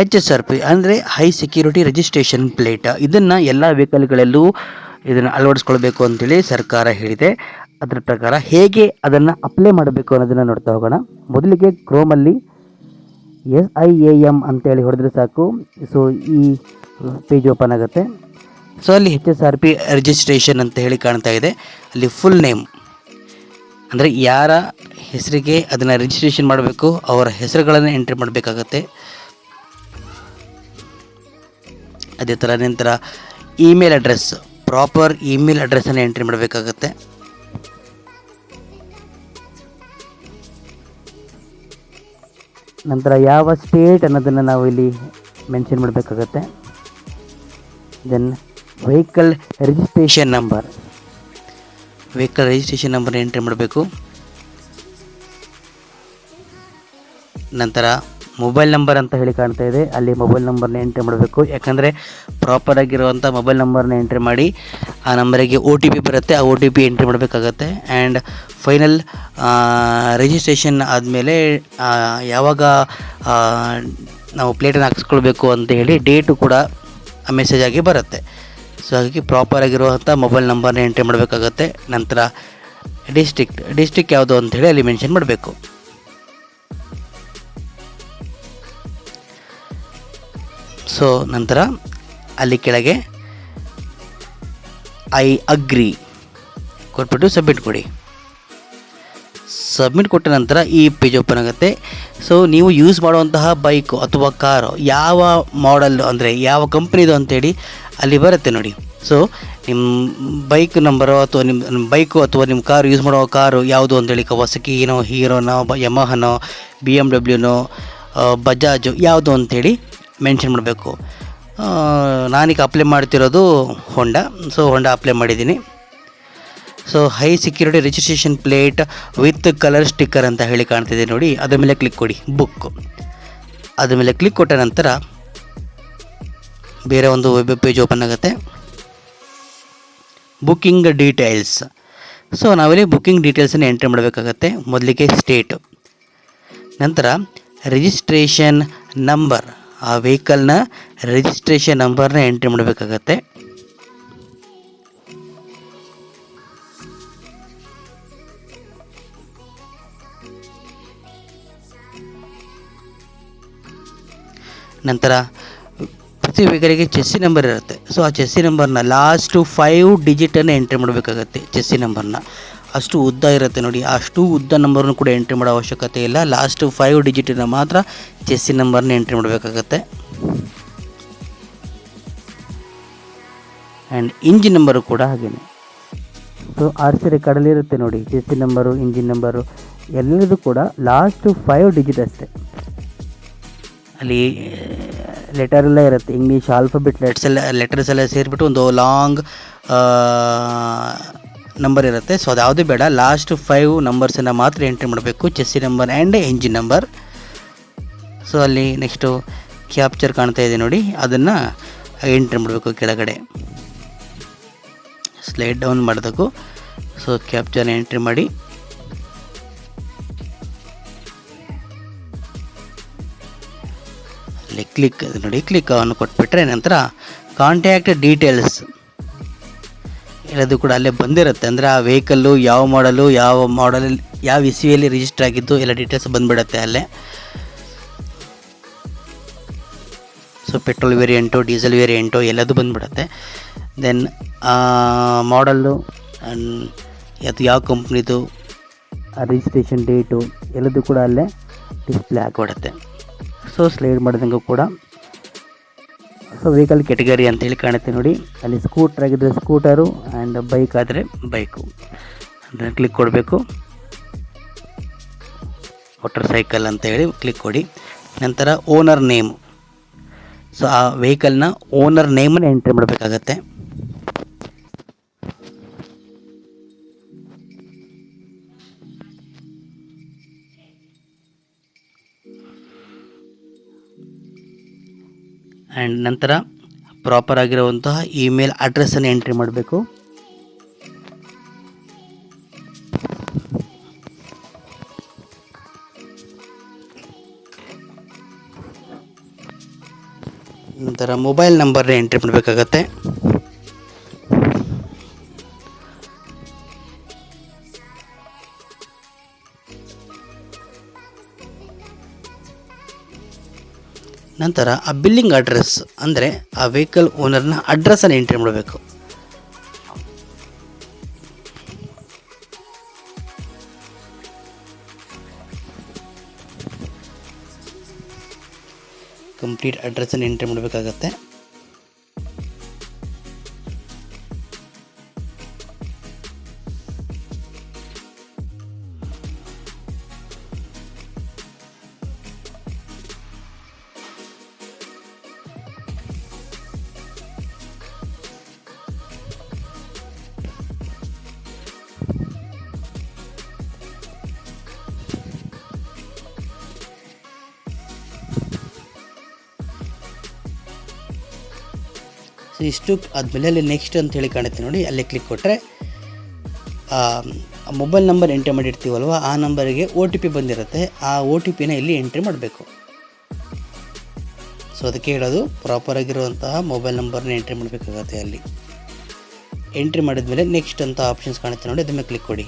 ಹೆಚ್ S R P ಅಂದರೆ high security registration plate ಇದನ್ನು ಎಲ್ಲ ವೆಹಿಕಲ್ಗಳಲ್ಲೂ ಇದನ್ನು ಅಳವಡಿಸ್ಕೊಳ್ಬೇಕು ಅಂತೇಳಿ ಸರ್ಕಾರ ಹೇಳಿದೆ. ಅದರ ಪ್ರಕಾರ ಹೇಗೆ ಅದನ್ನು ಅಪ್ಲೈ ಮಾಡಬೇಕು ಅನ್ನೋದನ್ನು ನೋಡ್ತಾ ಹೋಗೋಣ. ಮೊದಲಿಗೆ ಕ್ರೋಮಲ್ಲಿ ಎಸ್ ಐ ಎ ಎಂ ಅಂತೇಳಿ ಹೊಡೆದ್ರೆ ಸಾಕು. ಸೊ ಈ ಪೇಜ್ ಓಪನ್ ಆಗುತ್ತೆ. ಸೊ ಅಲ್ಲಿ H S R P registration ಅಂತ ಹೇಳಿ ಕಾಣ್ತಾ ಇದೆ. ಅಲ್ಲಿ ಫುಲ್ ನೇಮ್ ಅಂದರೆ ಯಾರ ಹೆಸರಿಗೆ ಅದನ್ನು ರಿಜಿಸ್ಟ್ರೇಷನ್ ಮಾಡಬೇಕು, ಅವರ ಹೆಸರುಗಳನ್ನು ಎಂಟ್ರಿ ಮಾಡಬೇಕಾಗತ್ತೆ. ಅದೇ ಥರ ನಂತರ ಇಮೇಲ್ ಅಡ್ರೆಸ್ ಪ್ರಾಪರ್ ಇಮೇಲ್ ಅಡ್ರೆಸ್ಸನ್ನು ಎಂಟ್ರಿ ಮಾಡಬೇಕಾಗತ್ತೆ. ನಂತರ ಯಾವ ಸ್ಟೇಟ್ ಅನ್ನೋದನ್ನು ನಾವು ಇಲ್ಲಿ ಮೆನ್ಷನ್ ಮಾಡಬೇಕಾಗತ್ತೆ. Then vehicle registration number vehicle registration number entry ಮಾಡಬೇಕು. ನಂತರ ಮೊಬೈಲ್ ನಂಬರ್ ಅಂತ ಹೇಳಿ ಕಾಣ್ತಾ ಇದೆ. ಅಲ್ಲಿ ಮೊಬೈಲ್ ನಂಬರ್ನ ಎಂಟ್ರಿ ಮಾಡಬೇಕು. ಯಾಕಂದರೆ ಪ್ರಾಪರ್ ಆಗಿರುವಂಥ ಮೊಬೈಲ್ ನಂಬರ್ನ ಎಂಟ್ರಿ ಮಾಡಿ, ಆ ನಂಬರಿಗೆ ಒ ಟಿ ಪಿ ಬರುತ್ತೆ. ಆ ಒ ಟಿ ಪಿ ಎಂಟ್ರಿ ಮಾಡಬೇಕಾಗತ್ತೆ. ಆ್ಯಂಡ್ ಫೈನಲ್ ರಿಜಿಸ್ಟ್ರೇಷನ್ ಆದಮೇಲೆ ಯಾವಾಗ ನಾವು ಪ್ಲೇಟನ್ನು ಹಾಕಿಸ್ಕೊಳ್ಬೇಕು ಅಂತ ಹೇಳಿ ಡೇಟು ಕೂಡ ಮೆಸೇಜ್ ಆಗಿ ಬರುತ್ತೆ. ಸೊ ಹಾಗಾಗಿ ಪ್ರಾಪರ್ ಆಗಿರುವಂಥ ಮೊಬೈಲ್ ನಂಬರ್ನ ಎಂಟ್ರಿ ಮಾಡಬೇಕಾಗತ್ತೆ. ನಂತರ ಡಿಸ್ಟಿಕ್ ಡಿಸ್ಟಿಕ್ ಯಾವುದು ಅಂತ ಹೇಳಿ ಅಲ್ಲಿ ಮೆನ್ಷನ್ ಮಾಡಬೇಕು. ಸೊ ನಂತರ ಅಲ್ಲಿ ಕೆಳಗೆ ಐ ಅಗ್ರಿ ಕೊಟ್ಬಿಟ್ಟು ಸಬ್ಮಿಟ್ ಕೊಡಿ. ಸಬ್ಮಿಟ್ ಕೊಟ್ಟ ನಂತರ ಈ ಪೇಜ್ ಓಪನ್ ಆಗುತ್ತೆ. ಸೊ ನೀವು ಯೂಸ್ ಮಾಡುವಂತಹ ಬೈಕು ಅಥವಾ ಕಾರು ಯಾವ ಮಾಡೆಲ್ ಅಂದರೆ ಯಾವ ಕಂಪ್ನಿದು ಅಂತೇಳಿ ಅಲ್ಲಿ ಬರುತ್ತೆ ನೋಡಿ. ಸೊ ನಿಮ್ಮ ಬೈಕ್ ನಂಬರು ಅಥವಾ ನಿಮ್ಮ ಬೈಕು ಅಥವಾ ನಿಮ್ಮ ಕಾರು ಯೂಸ್ ಮಾಡುವ ಕಾರು ಯಾವುದು ಅಂತೇಳಿ ಕವಾಸಕಿನೋ ಹೀರೋನೋ ಯಮಹನೋ ಬಿ ಎಂ ಡಬ್ಲ್ಯೂನೋ ಬಜಾಜು ಯಾವುದು ಅಂತೇಳಿ ಮೆನ್ಷನ್ ಮಾಡಬೇಕು. ನಾನೀಗ ಅಪ್ಲೈ ಮಾಡ್ತಿರೋದು ಹೊಂಡಾ ಸೊ ಹೊಂಡಾ ಅಪ್ಲೈ ಮಾಡಿದ್ದೀನಿ. So high security registration plate with colour sticker ಅಂತ ಹೇಳಿ ಕಾಣ್ತಿದೆ ನೋಡಿ. ಅದ್ರ ಮೇಲೆ ಕ್ಲಿಕ್ ಕೊಡಿ. ಬುಕ್ ಅದ್ರ ಮೇಲೆ ಕ್ಲಿಕ್ ಕೊಟ್ಟ ನಂತರ ಬೇರೆ ಒಂದು ವೆಬ್ ಪೇಜ್ ಓಪನ್ ಆಗುತ್ತೆ. ಬುಕ್ಕಿಂಗ್ ಡೀಟೇಲ್ಸ್ ಸೊ ನಾವಿಲ್ಲಿ ಬುಕ್ಕಿಂಗ್ ಡೀಟೇಲ್ಸನ್ನು ಎಂಟ್ರಿ ಮಾಡಬೇಕಾಗತ್ತೆ. ಮೊದಲಿಗೆ ಸ್ಟೇಟ್ ನಂತರ ರಿಜಿಸ್ಟ್ರೇಷನ್ ನಂಬರ್ ಆ ವೆಹಿಕಲ್ನ ರಿಜಿಸ್ಟ್ರೇಷನ್ ನಂಬರ್ನ ಎಂಟ್ರಿ ಮಾಡಬೇಕಾಗತ್ತೆ. ನಂತರ ಪ್ರತಿ ವೆಹಿಕಲ್ಗೆ ಚೆಸ್ಸಿ ನಂಬರ್ ಇರುತ್ತೆ. ಸೊ ಆ ಚೆಸ್ಸಿ ನಂಬರ್ನ ಲಾಸ್ಟು ಫೈವ್ ಡಿಜಿಟನ್ನು ಎಂಟ್ರಿ ಮಾಡಬೇಕಾಗತ್ತೆ ಚೆಸ್ಸಿ ನಂಬರ್ನ ಅಷ್ಟು ಉದ್ದ ಇರುತ್ತೆ ನೋಡಿ. ಅಷ್ಟು ಉದ್ದ ನಂಬರ್ನು ಕೂಡ ಎಂಟ್ರಿ ಮಾಡೋ ಅವಶ್ಯಕತೆ ಇಲ್ಲ. ಲಾಸ್ಟ್ ಫೈವ್ ಡಿಜಿಟಿನ ಮಾತ್ರ ಚೆಸ್ಸಿ ನಂಬರ್ನ ಎಂಟ್ರಿ ಮಾಡಬೇಕಾಗತ್ತೆ. ಆ್ಯಂಡ್ ಇಂಜಿನ್ ನಂಬರು ಕೂಡ ಹಾಗೇನೆ. ಸೊ ಆರ್ ಸಿ ರೆಕಾರ್ಡಲ್ಲಿ ಇರುತ್ತೆ ನೋಡಿ. ಚೆಸ್ಸಿ ನಂಬರು ಇಂಜಿನ್ ನಂಬರು ಎಲ್ಲದೂ ಕೂಡ ಲಾಸ್ಟ್ ಫೈವ್ ಡಿಜಿಟ್ ಅಷ್ಟೇ. ಅಲ್ಲಿ ಲೆಟರ್ ಎಲ್ಲ ಇರುತ್ತೆ. ಇಂಗ್ಲೀಷ್ ಆಲ್ಫಾಬೆಟ್ ಲೆಟ್ಸ್ ಎಲ್ಲ ಲೆಟರ್ಸ್ ಎಲ್ಲ ಸೇರಿಬಿಟ್ಟು ಒಂದು ಲಾಂಗ್ ನಂಬರ್ ಇರುತ್ತೆ. ಸೊ ಅದು ಬೇಡ. ಲಾಸ್ಟ್ ಫೈವ್ ನಂಬರ್ಸನ್ನು ಮಾತ್ರ ಎಂಟ್ರಿ ಮಾಡಬೇಕು. Chassis number and engine number so ಅಲ್ಲಿ ನೆಕ್ಸ್ಟು ಕ್ಯಾಪ್ಚರ್ ಕಾಣ್ತಾ ಇದೆ ನೋಡಿ. ಅದನ್ನು ಎಂಟ್ರಿ ಮಾಡಬೇಕು ಕೆಳಗಡೆ. ಸ್ಲೈಡ್ ಡೌನ್ ಮಾಡಬೇಕು. ಸೊ ಕ್ಯಾಪ್ಚರ್ ಎಂಟ್ರಿ ಮಾಡಿ. ಅಲ್ಲಿ ಕ್ಲಿಕ್ ನೋಡಿ ಕ್ಲಿಕ್ ಅನ್ನು ಕೊಟ್ಬಿಟ್ರೆ ನಂತರ ಕಾಂಟ್ಯಾಕ್ಟ್ ಡೀಟೇಲ್ಸ್ ಎಲ್ಲದು ಕೂಡ ಅಲ್ಲೇ ಬಂದಿರುತ್ತೆ. ಅಂದರೆ ಆ ವೆಹಿಕಲ್ಲು ಯಾವ ಮಾಡಲು ಯಾವ ಮಾಡಲ್ ಯಾವ ಇಸ್ವಿಯಲ್ಲಿ ರಿಜಿಸ್ಟರ್ ಆಗಿದ್ದು ಎಲ್ಲ ಡೀಟೇಲ್ಸ್ ಬಂದ್ಬಿಡುತ್ತೆ ಅಲ್ಲೇ. So petrol variant diesel variant ಎಲ್ಲದು ಬಂದ್ಬಿಡುತ್ತೆ. ದೆನ್ ಮಾಡಲ್ಲು ಅದು ಯಾವ ಕಂಪ್ನಿದು ರಿಜಿಸ್ಟ್ರೇಷನ್ ಡೇಟು ಎಲ್ಲದು ಕೂಡ ಅಲ್ಲೇ ಡಿಸ್ಪ್ಲೇ ಆಗಿಬಿಡುತ್ತೆ. ಸೊ ಸ್ಲೈಡ್ ಮಾಡಿದಂಗೂ ಕೂಡ ಸೊ ವೆಹಿಕಲ್ ಕೆಟಗರಿ ಅಂತೇಳಿ ಕಾಣುತ್ತೆ ನೋಡಿ. ಅಲ್ಲಿ ಸ್ಕೂಟರ್ ಆಗಿದ್ರೆ ಸ್ಕೂಟರು ಆ್ಯಂಡ್ ಬೈಕ್ ಆದರೆ ಬೈಕು ಅದನ್ನು ಕ್ಲಿಕ್ ಕೊಡಬೇಕು. ಮೋಟರ್ ಸೈಕಲ್ ಅಂತ ಹೇಳಿ ಕ್ಲಿಕ್ ಕೊಡಿ. ನಂತರ ಓನರ್ ನೇಮ್ ಸೊ ಆ ವೆಹಿಕಲ್ನ ಓನರ್ ನೇಮನ್ನು ಎಂಟ್ರಿ ಮಾಡಬೇಕಾಗತ್ತೆ. ಆ್ಯಂಡ್ ನಂತರ ಪ್ರಾಪರ್ ಆಗಿರುವಂತಹ ಇಮೇಲ್ ಅಡ್ರೆಸ್ಸನ್ನು ಎಂಟ್ರಿ ಮಾಡಬೇಕು. ನಂತರ ಮೊಬೈಲ್ ನಂಬರ್ನ ಎಂಟ್ರಿ ಮಾಡಬೇಕಾಗತ್ತೆ. ನಂತರ ಆ ಬಿಲ್ಲಿಂಗ್ ಅಡ್ರೆಸ್ ಅಂದರೆ ಆ ವೆಹಿಕಲ್ ಓನರ್ನ ಅಡ್ರೆಸ್ಸನ್ನು ಎಂಟ್ರಿ ಮಾಡಬೇಕು. ಕಂಪ್ಲೀಟ್ ಅಡ್ರೆಸ್ಸನ್ನು ಎಂಟ್ರಿ ಮಾಡಬೇಕಾಗತ್ತೆ. ಸೊ ಇಷ್ಟು ಆದಮೇಲೆ ಅಲ್ಲಿ ನೆಕ್ಸ್ಟ್ ಅಂತ ಹೇಳಿ ಕಾಣುತ್ತೆ ನೋಡಿ, ಅಲ್ಲಿ ಕ್ಲಿಕ್ ಕೊಟ್ಟರೆ ಮೊಬೈಲ್ ನಂಬರ್ ಎಂಟ್ರಿ ಮಾಡಿರ್ತೀವಲ್ವ, ಆ ನಂಬರಿಗೆ ಒ ಟಿ ಪಿ ಬಂದಿರುತ್ತೆ, ಆ ಒ ಟಿ ಪಿನ ಇಲ್ಲಿ ಎಂಟ್ರಿ ಮಾಡಬೇಕು. ಸೊ ಅದಕ್ಕೆ ಹೇಳೋದು ಪ್ರಾಪರ್ ಆಗಿರುವಂತಹ ಮೊಬೈಲ್ ನಂಬರ್ನ ಎಂಟ್ರಿ ಮಾಡಬೇಕಾಗತ್ತೆ ಅಲ್ಲಿ. ಎಂಟ್ರಿ ಮಾಡಿದ್ಮೇಲೆ ನೆಕ್ಸ್ಟ್ ಅಂತ ಆಪ್ಷನ್ಸ್ ಕಾಣುತ್ತೆ ನೋಡಿ, ಅದನ್ನು ಕ್ಲಿಕ್ ಕೊಡಿ.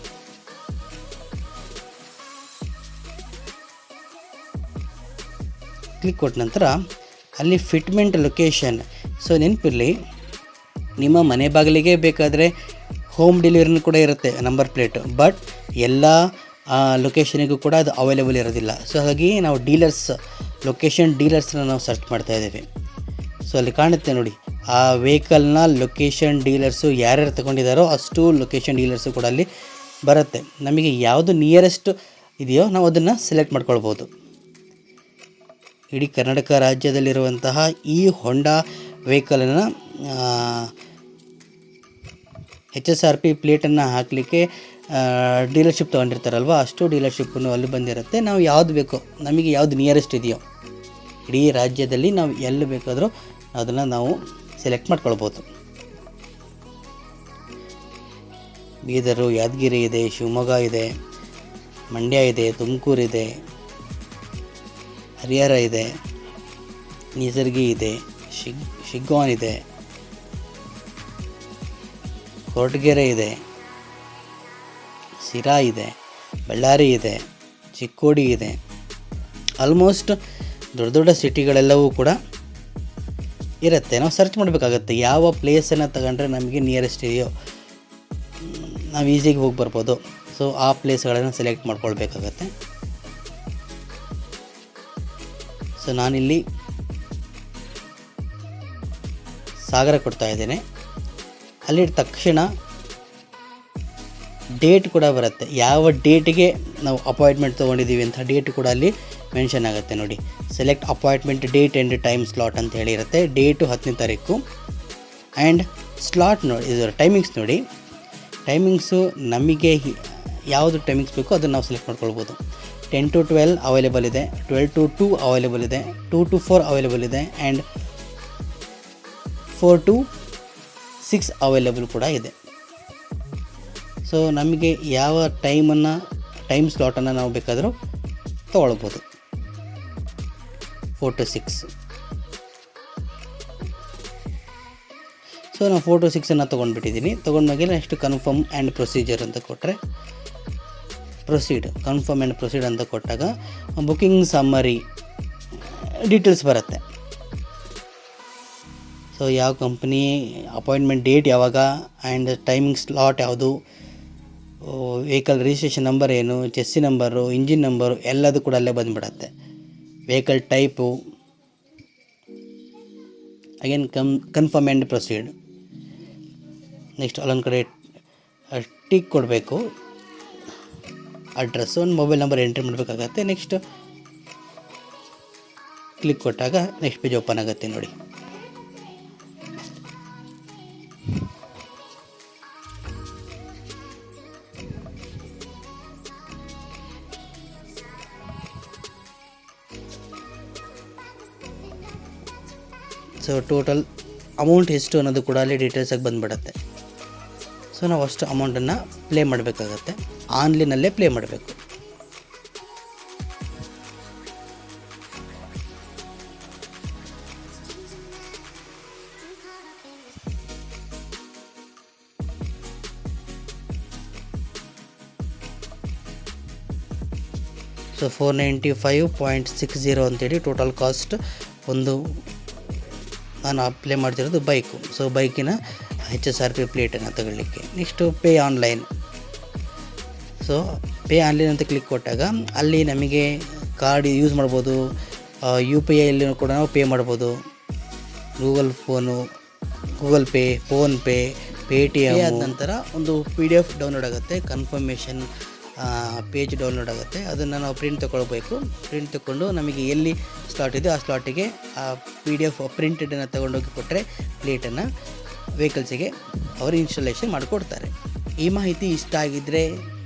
ಕ್ಲಿಕ್ ಕೊಟ್ಟ ನಂತರ, ಅಲ್ಲಿ ಫಿಟ್ಮೆಂಟ್ ಲೊಕೇಶನ್ ಸೊ ನೆನಪಿರಲಿ, ನಿಮ್ಮ ಮನೆ ಬಾಗಿಲಿಗೆ ಬೇಕಾದರೆ ಹೋಮ್ ಡೆಲಿವರಿನೂ ಕೂಡ ಇರುತ್ತೆ ನಂಬರ್ ಪ್ಲೇಟ್ ಬಟ್ ಎಲ್ಲ ಲೊಕೇಶನಿಗೂ ಕೂಡ ಅದು ಅವೈಲೇಬಲ್ ಇರೋದಿಲ್ಲ. ಸೊ ಹಾಗಾಗಿ ನಾವು ಡೀಲರ್ಸ್ ಲೊಕೇಶನ್ ಡೀಲರ್ಸ್ನ ನಾವು ಸರ್ಚ್ ಮಾಡ್ತಾ ಇದ್ದೇವೆ. ಸೊ ಅಲ್ಲಿ ಕಾಣುತ್ತೆ ನೋಡಿ, ಆ ವೆಹಿಕಲ್ನ ಲೊಕೇಶನ್ ಡೀಲರ್ಸು ಯಾರ್ಯಾರು ತಗೊಂಡಿದ್ದಾರೋ ಅಷ್ಟು ಲೊಕೇಶನ್ ಡೀಲರ್ಸು ಕೂಡ ಅಲ್ಲಿ ಬರುತ್ತೆ. ನಮಗೆ ಯಾವುದು ನಿಯರೆಸ್ಟ್ ಇದೆಯೋ ನಾವು ಅದನ್ನು ಸೆಲೆಕ್ಟ್ ಮಾಡ್ಕೊಳ್ಬೋದು. ಇಡೀ ಕರ್ನಾಟಕ ರಾಜ್ಯದಲ್ಲಿರುವಂತಹ ಈ ಹೊಂಡಾ ವೆಹಿಕಲನ್ನು ಎಚ್ ಎಸ್ ಆರ್ ಪಿ ಪ್ಲೇಟನ್ನು ಹಾಕಲಿಕ್ಕೆ ಡೀಲರ್ಶಿಪ್ ತೊಗೊಂಡಿರ್ತಾರಲ್ವ, ಅಷ್ಟು ಡೀಲರ್ಶಿಪ್ಪನ್ನು ಅಲ್ಲಿ ಬಂದಿರುತ್ತೆ. ನಾವು ಯಾವುದು ಬೇಕೋ, ನಮಗೆ ಯಾವುದು ನಿಯರೆಸ್ಟ್ ಇದೆಯೋ, ಇಡೀ ರಾಜ್ಯದಲ್ಲಿ ನಾವು ಎಲ್ಲಿ ಬೇಕಾದರೂ ಅದನ್ನು ನಾವು ಸೆಲೆಕ್ಟ್ ಮಾಡ್ಕೊಳ್ಬೋದು. ಬೀದರು, ಯಾದಗಿರಿ ಇದೆ, ಶಿವಮೊಗ್ಗ ಇದೆ, ಮಂಡ್ಯ ಇದೆ, ತುಮಕೂರು ಇದೆ, ಹರಿಹರ ಇದೆ ನಿಸರ್ಗಿ ಇದೆ. ಶಿಗ್ ಶಿಗ್ಗೋನ್ ಇದೆ. ಕೊರಟಗೆರೆ ಇದೆ. ಸಿರಾ ಇದೆ. ಬಳ್ಳಾರಿ ಇದೆ. ಚಿಕ್ಕೋಡಿ ಇದೆ. ಆಲ್ಮೋಸ್ಟ್ ದೊಡ್ಡ ದೊಡ್ಡ ಸಿಟಿಗಳೆಲ್ಲವೂ ಕೂಡ ಇರುತ್ತೆ. ನಾವು ಸರ್ಚ್ ಮಾಡಬೇಕಾಗತ್ತೆ ಯಾವ ಪ್ಲೇಸನ್ನು ತಗೊಂಡ್ರೆ ನಮಗೆ ನಿಯರೆಸ್ಟ್ ಇದೆಯೋ. ನಾವು ಈಸಿಯಾಗಿ ಹೋಗಿ ಬರ್ಬೋದು. ಸೊ ಆ ಪ್ಲೇಸ್ಗಳನ್ನು ಸೆಲೆಕ್ಟ್ ಮಾಡ್ಕೊಳ್ಬೇಕಾಗತ್ತೆ. ಸೊ ನಾನಿಲ್ಲಿ ಸಾಗರ ಕೊಡ್ತಾ ಇದ್ದೇನೆ. ಅಲ್ಲಿ ತಕ್ಷಣ ಡೇಟ್ ಕೂಡ ಬರುತ್ತೆ. ಯಾವ ಡೇಟಿಗೆ ನಾವು ಅಪಾಯಿಂಟ್ಮೆಂಟ್ ತೊಗೊಂಡಿದ್ದೀವಿ ಅಂತ ಡೇಟ್ ಕೂಡ ಅಲ್ಲಿ ಮೆನ್ಷನ್ ಆಗುತ್ತೆ ನೋಡಿ. Select appointment date and time slot ಅಂತ ಹೇಳಿರುತ್ತೆ. ಡೇಟು ಹತ್ತನೇ ತಾರೀಕು. ಆ್ಯಂಡ್ ಸ್ಲಾಟ್ ನೋಡಿ ಇದರ ಟೈಮಿಂಗ್ಸ್ ನೋಡಿ. ಟೈಮಿಂಗ್ಸು ನಮಗೆ ಯಾವುದು ಟೈಮಿಂಗ್ಸ್ ಬೇಕೋ ಅದನ್ನು ನಾವು ಸೆಲೆಕ್ಟ್ ಮಾಡ್ಕೊಳ್ಬೋದು. ಟೆನ್ ಟು ಟ್ವೆಲ್ ಅವೈಲೇಬಲ್ ಇದೆ. ಟ್ವೆಲ್ ಟು ಟೂ ಅವೈಲೇಬಲ್ ಇದೆ. ಟೂ ಟು ಫೋರ್ ಅವೈಲೇಬಲ್ ಇದೆ. And four to six available ಕೂಡ ಇದೆ. ಸೊ ನಮಗೆ ಯಾವ ಟೈಮನ್ನು ಟೈಮ್ ಸ್ಲಾಟನ್ನು ನಾವು ಬೇಕಾದರೂ ತೊಗೊಳ್ಬೋದು. ಫೋರ್ ಟು ಸಿಕ್ಸ್ ಸೊ ನಾವು ಫೋಟೋ ಸಿಕ್ಸನ್ನು ತೊಗೊಂಡ್ಬಿಟ್ಟಿದ್ದೀನಿ ತೊಗೊಂಡ್ಮೇಲೆ ನೆಕ್ಸ್ಟ್ ಕನ್ಫರ್ಮ್ ಆ್ಯಂಡ್ ಪ್ರೊಸೀಜರ್ ಅಂತ ಕೊಟ್ಟರೆ ಪ್ರೊಸೀಡ್ ಕನ್ಫರ್ಮ್ ಆ್ಯಂಡ್ ಪ್ರೊಸೀಡ್ ಅಂತ ಕೊಟ್ಟಾಗ ಬುಕಿಂಗ್ ಸಮ್ಮರಿ ಡೀಟೇಲ್ಸ್ ಬರುತ್ತೆ. ಸೊ ಯಾವ ಕಂಪ್ನಿ ಅಪಾಯಿಂಟ್ಮೆಂಟ್ ಡೇಟ್ ಯಾವಾಗ ಆ್ಯಂಡ್ ಟೈಮಿಂಗ್ ಸ್ಲಾಟ್ ಯಾವುದು? ವೆಹಿಕಲ್ ರಿಜಿಸ್ಟ್ರೇಷನ್ ನಂಬರ್ ಏನು ಚೆಸ್ಸಿ ನಂಬರು ಇಂಜಿನ್ ನಂಬರು ಎಲ್ಲದು ಕೂಡ ಅಲ್ಲೇ ಬಂದುಬಿಡತ್ತೆ. Vehicle type again come confirm and proceed next ಅಲ್ಲೊಂದು ಕಡೆ ಟಿಕ್ ಕೊಡಬೇಕು. ಅಡ್ರೆಸ್ಸು ಒಂದು ಮೊಬೈಲ್ ನಂಬರ್ ಎಂಟ್ರಿ ಮಾಡಬೇಕಾಗತ್ತೆ. ನೆಕ್ಸ್ಟ್ ಕ್ಲಿಕ್ ಕೊಟ್ಟಾಗ ನೆಕ್ಸ್ಟ್ ಪೇಜ್ ಓಪನ್ ಆಗುತ್ತೆ ನೋಡಿ. ಸೊ ಟೋಟಲ್ ಅಮೌಂಟ್ ಎಷ್ಟು ಅನ್ನೋದು ಕೂಡ ಅಲ್ಲಿ ಡೀಟೇಲ್ಸಾಗಿ ಬಂದುಬಿಡುತ್ತೆ. ಸೊ ನಾವು ಅಷ್ಟು ಅಮೌಂಟನ್ನು ಪ್ಲೇ ಮಾಡಬೇಕಾಗತ್ತೆ. ಆನ್ಲೈನಲ್ಲೇ ಪ್ಲೇ ಮಾಡಬೇಕು. So four ninety five point six zero ಅಂತೇಳಿ ಟೋಟಲ್ ಕಾಸ್ಟ್ ಒಂದು ನಾನು ಅಪ್ಲೈ ಮಾಡ್ತಿರೋದು ಬೈಕು ಸೊ ಬೈಕಿನ ಹೆಚ್ ಎಸ್ ಆರ್ ಪಿ ಪ್ಲೇಟನ್ನು ತಗೊಳ್ಳಿಕ್ಕೆ. Next pay online so pay online ಅಂತ ಕ್ಲಿಕ್ ಕೊಟ್ಟಾಗ ಅಲ್ಲಿ ನಮಗೆ ಕಾರ್ಡ್ ಯೂಸ್ ಮಾಡ್ಬೋದು. ಯು ಪಿ ಐಲ್ಲಿ ಕೂಡ ನಾವು ಪೇ ಮಾಡ್ಬೋದು. Google phone Google pay PhonePe Paytm ಆದ ನಂತರ ಒಂದು ಪಿ ಡಿ ಎಫ್ ಡೌನ್ಲೋಡ್ ಆಗುತ್ತೆ. ಕನ್ಫರ್ಮೇಷನ್ ಪೇಜ್ ಡೌನ್ಲೋಡ್ ಆಗುತ್ತೆ. ಅದನ್ನು ನಾವು ಪ್ರಿಂಟ್ ತೊಗೊಳ್ಬೇಕು. ಪ್ರಿಂಟ್ ತಗೊಂಡು ನಮಗೆ ಎಲ್ಲಿ ಸ್ಲಾಟ್ ಇದೆ ಆ ಸ್ಲಾಟಿಗೆ ಆ ಪಿ ಡಿ ಎಫ್ ಪ್ರಿಂಟೆಡನ್ನು ತೊಗೊಂಡೋಗಿ ಕೊಟ್ಟರೆ ಪ್ಲೇಟನ್ನು ವೆಹಿಕಲ್ಸಿಗೆ ಅವರು ಇನ್ಸ್ಟಾಲೇಷನ್ ಮಾಡಿಕೊಡ್ತಾರೆ. ಈ ಮಾಹಿತಿ ಇಷ್ಟ ಆಗಿದ್ದರೆ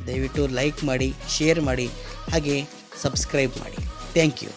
ದಯವಿಟ್ಟು ಲೈಕ್ ಮಾಡಿ ಶೇರ್ ಮಾಡಿ, ಹಾಗೆ ಸಬ್ಸ್ಕ್ರೈಬ್ ಮಾಡಿ. Thank you